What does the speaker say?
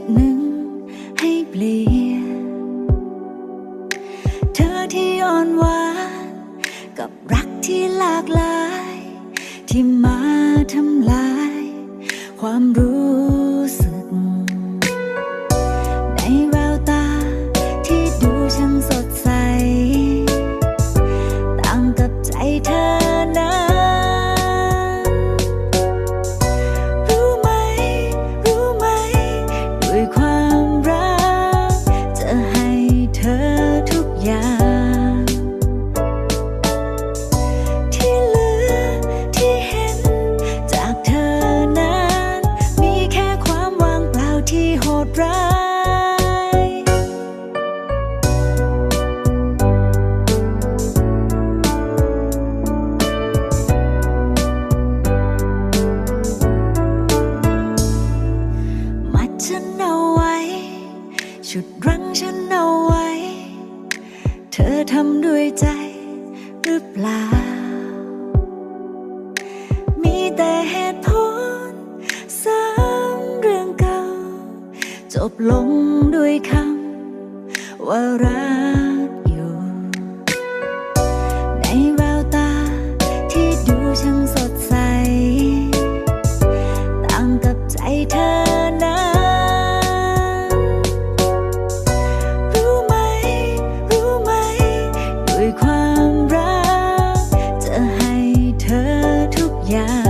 ดหนึ่งให้เปลี่ยน เธอที่อ่อนหวาน กับรักที่หลากหลาย ที่มาทำลาย ความรู้ ดร้ายมัดฉันเอาไว้ ชุดรั้งฉันเอาไว้ เธอทำด้วยใจหรือเปล่า บลงด้วยคำว่ารักอยู่ ในแววตาที่ดูช่างสดใส ต่างกับใจเธอนั้น รู้ไหม รู้ไหม ด้วยความรัก จะให้เธอทุกอย่าง